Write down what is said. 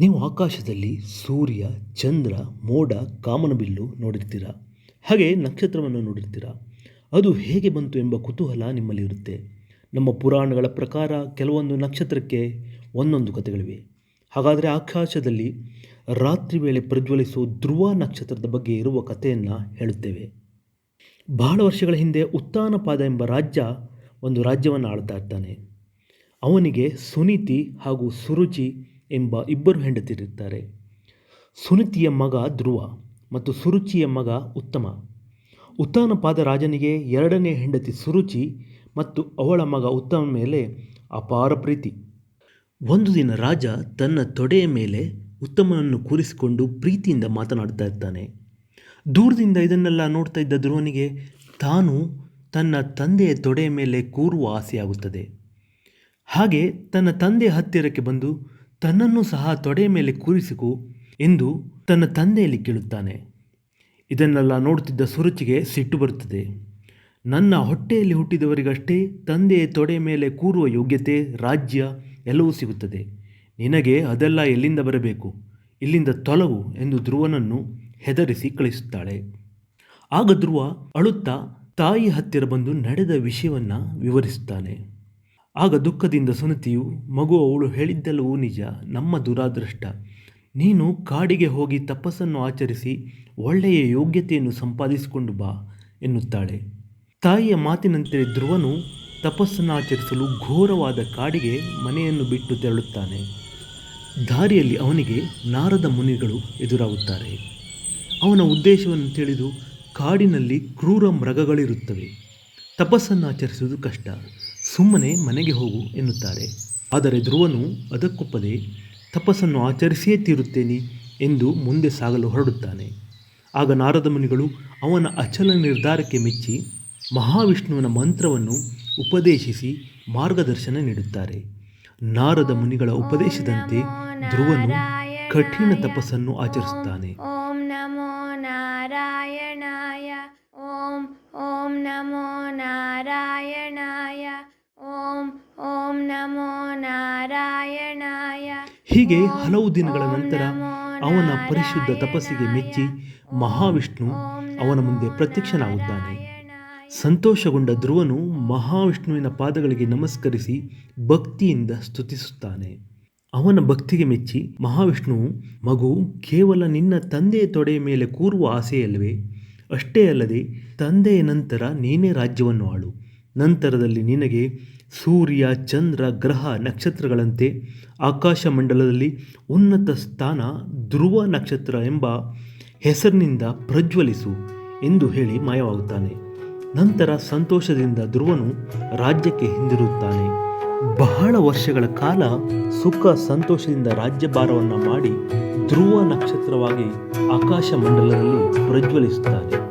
ನೀವು ಆಕಾಶದಲ್ಲಿ ಸೂರ್ಯ, ಚಂದ್ರ, ಮೋಡ ಕಾಮನಬಿಲ್ಲು ನೋಡಿರ್ತೀರ? ಹಾಗೆ ನಕ್ಷತ್ರವನ್ನು ನೋಡಿರ್ತೀರ? ಅದು ಹೇಗೆ ಬಂತು ಎಂಬ ಕುತೂಹಲ ನಿಮ್ಮಲ್ಲಿ ಇರುತ್ತೆ ನಮ್ಮ ಪುರಾಣಗಳ ಪ್ರಕಾರ ಕೆಲವೊಂದು ನಕ್ಷತ್ರಕ್ಕೆ ಒಂದೊಂದು ಕಥೆಗಳಿವೆ. ಹಾಗಾದರೆ ಆಕಾಶದಲ್ಲಿ ರಾತ್ರಿ ವೇಳೆ ಪ್ರಜ್ವಲಿಸುವ ಧ್ರುವ ನಕ್ಷತ್ರದ ಬಗ್ಗೆ ಇರುವ ಕಥೆಯನ್ನು ಹೇಳುತ್ತೇವೆ. ಬಹಳ ವರ್ಷಗಳ ಹಿಂದೆ ಉತ್ತಾನಪಾದ ಎಂಬ ರಾಜ್ಯ ಒಂದು ರಾಜ್ಯವನ್ನು ಆಳ್ತಾ ಇರ್ತಾನೆ. ಅವನಿಗೆ ಸುನೀತಿ ಹಾಗೂ ಸುರುಚಿ ಎಂಬ ಇಬ್ಬರು ಹೆಂಡತಿರುತ್ತಾರೆ ಸುನಿತಿಯ ಮಗ ಧ್ರುವ ಮತ್ತು ಸುರುಚಿಯ ಮಗ ಉತ್ತಮ. ಉತ್ತಾನಪಾದ ರಾಜನಿಗೆ ಎರಡನೇ ಹೆಂಡತಿ ಸುರುಚಿ ಮತ್ತು ಅವಳ ಮಗ ಉತ್ತಮ ಮೇಲೆ ಅಪಾರ ಪ್ರೀತಿ. ಒಂದು ದಿನ ರಾಜ ತನ್ನ ತೊಡೆಯ ಮೇಲೆ ಉತ್ತಮನನ್ನು ಕೂರಿಸಿಕೊಂಡು ಪ್ರೀತಿಯಿಂದ ಮಾತನಾಡ್ತಾ ಇರ್ತಾನೆ. ದೂರದಿಂದ ಇದನ್ನೆಲ್ಲ ನೋಡ್ತಾ ಇದ್ದ ಧ್ರುವನಿಗೆ ತಾನು ತನ್ನ ತಂದೆಯ ತೊಡೆಯ ಮೇಲೆ ಕೂರುವ ಆಸೆಯಾಗುತ್ತದೆ. ಹಾಗೆ ತನ್ನ ತಂದೆಯ ಹತ್ತಿರಕ್ಕೆ ಬಂದು ತನ್ನನ್ನು ಸಹ ತೊಡೆಯ ಮೇಲೆ ಕೂರಿಸಿಕು ಎಂದು ತನ್ನ ತಂದೆಯಲ್ಲಿ ಕೇಳುತ್ತಾನೆ. ಇದನ್ನೆಲ್ಲ ನೋಡುತ್ತಿದ್ದ ಸುರುಚಿಗೆ ಸಿಟ್ಟು ಬರುತ್ತದೆ. ನನ್ನ ಹೊಟ್ಟೆಯಲ್ಲಿ ಹುಟ್ಟಿದವರಿಗಷ್ಟೇ ತಂದೆಯ ತೊಡೆ ಮೇಲೆ ಕೂರುವ ಯೋಗ್ಯತೆ, ರಾಜ್ಯ ಎಲ್ಲವೂ ಸಿಗುತ್ತದೆ. ನಿನಗೆ ಅದೆಲ್ಲ ಎಲ್ಲಿಂದ ಬರಬೇಕು? ಇಲ್ಲಿಂದ ತೊಲವು ಎಂದು ಧ್ರುವನನ್ನು ಹೆದರಿಸಿ ಕಳಿಸುತ್ತಾಳೆ. ಆಗ ಧ್ರುವ ಅಳುತ್ತಾ ತಾಯಿ ಹತ್ತಿರ ಬಂದು ನಡೆದ ವಿಷಯವನ್ನು ವಿವರಿಸುತ್ತಾನೆ. ಆಗ ದುಃಖದಿಂದ ಸುನತಿಯು, ಮಗು, ಅವಳು ಹೇಳಿದ್ದೆಲ್ಲವೂ ನಿಜ, ನಮ್ಮ ದುರಾದೃಷ್ಟ. ನೀನು ಕಾಡಿಗೆ ಹೋಗಿ ತಪಸ್ಸನ್ನು ಆಚರಿಸಿ ಒಳ್ಳೆಯ ಯೋಗ್ಯತೆಯನ್ನು ಸಂಪಾದಿಸಿಕೊಂಡು ಬಾ, ಎನ್ನುತ್ತಾಳೆ. ತಾಯಿಯ ಮಾತಿನಂತೆ ಧ್ರುವನು ತಪಸ್ಸನ್ನು ಆಚರಿಸಲು ಘೋರವಾದ ಕಾಡಿಗೆ ಮನೆಯನ್ನು ಬಿಟ್ಟು ತೆರಳುತ್ತಾನೆ. ದಾರಿಯಲ್ಲಿ ಅವನಿಗೆ ನಾರದ ಮುನಿಗಳು ಎದುರಾಗುತ್ತಾರೆ. ಅವನ ಉದ್ದೇಶವನ್ನು ತಿಳಿದು ಕಾಡಿನಲ್ಲಿ ಕ್ರೂರ ಮೃಗಗಳಿರುತ್ತವೆ. ತಪಸ್ಸನ್ನು ಆಚರಿಸುವುದು ಕಷ್ಟ. ಸುಮ್ಮನೆ ಮನೆಗೆ ಹೋಗು ಎನ್ನುತ್ತಾರೆ. ಆದರೆ ಧ್ರುವನು ಅದಕ್ಕೊಪ್ಪದೆ, ತಪಸ್ಸನ್ನು ಆಚರಿಸಿಯೇ ತೀರುತ್ತೇನೆ ಎಂದು ಮುಂದೆ ಸಾಗಲು ಹೊರಡುತ್ತಾನೆ. ಆಗ ನಾರದ ಮುನಿಗಳು ಅವನ ಅಚಲ ನಿರ್ಧಾರಕ್ಕೆ ಮೆಚ್ಚಿ ಮಹಾವಿಷ್ಣುವಿನ ಮಂತ್ರವನ್ನು ಉಪದೇಶಿಸಿ ಮಾರ್ಗದರ್ಶನ ನೀಡುತ್ತಾರೆ. ನಾರದ ಮುನಿಗಳ ಉಪದೇಶದಂತೆ ಧ್ರುವನು ಕಠಿಣ ತಪಸ್ಸನ್ನು ಆಚರಿಸುತ್ತಾನೆ. ಓಂ ನಮೋ ನಾರಾಯಣಾಯ, ಓಂ ಓಂ ನಮೋ ಓಂ ನಮೋ ನಾರಾಯಣಾಯ. ಹೀಗೆ ಹಲವು ದಿನಗಳ ನಂತರ ಅವನ ಪರಿಶುದ್ಧ ತಪಸ್ಸಿಗೆ ಮೆಚ್ಚಿ ಮಹಾವಿಷ್ಣು ಅವನ ಮುಂದೆ ಪ್ರತ್ಯಕ್ಷನಾಗುತ್ತಾನೆ. ಸಂತೋಷಗೊಂಡ ಧ್ರುವನು ಮಹಾವಿಷ್ಣುವಿನ ಪಾದಗಳಿಗೆ ನಮಸ್ಕರಿಸಿ ಭಕ್ತಿಯಿಂದ ಸ್ತುತಿಸುತ್ತಾನೆ. ಅವನ ಭಕ್ತಿಗೆ ಮೆಚ್ಚಿ ಮಹಾವಿಷ್ಣುವು ಮಗು ಕೇವಲ ನಿನ್ನ ತಂದೆಯ ತೊಡೆಯ ಮೇಲೆ ಕೂರುವ ಆಸೆಯಲ್ಲವೇ? ಅಷ್ಟೇ ಅಲ್ಲದೆ ತಂದೆಯ ನಂತರ ನೀನೇ ರಾಜ್ಯವನ್ನು ಆಳು. ನಂತರದಲ್ಲಿ ನಿನಗೆ ಸೂರ್ಯ, ಚಂದ್ರ, ಗ್ರಹ, ನಕ್ಷತ್ರಗಳಂತೆ ಆಕಾಶ ಮಂಡಲದಲ್ಲಿ ಉನ್ನತ ಸ್ಥಾನ, ಧ್ರುವ ನಕ್ಷತ್ರ ಎಂಬ ಹೆಸರಿನಿಂದ ಪ್ರಜ್ವಲಿಸು ಎಂದು ಹೇಳಿ ಮಾಯವಾಗುತ್ತಾನೆ. ನಂತರ ಸಂತೋಷದಿಂದ ಧ್ರುವನು ರಾಜ್ಯಕ್ಕೆ ಹಿಂದಿರುತ್ತಾನೆ ಬಹಳ ವರ್ಷಗಳ ಕಾಲ ಸುಖ ಸಂತೋಷದಿಂದ ರಾಜ್ಯಭಾರವನ್ನು ಮಾಡಿ ಧ್ರುವ ನಕ್ಷತ್ರವಾಗಿ ಆಕಾಶ ಮಂಡಲದಲ್ಲಿ ಪ್ರಜ್ವಲಿಸುತ್ತಾನೆ.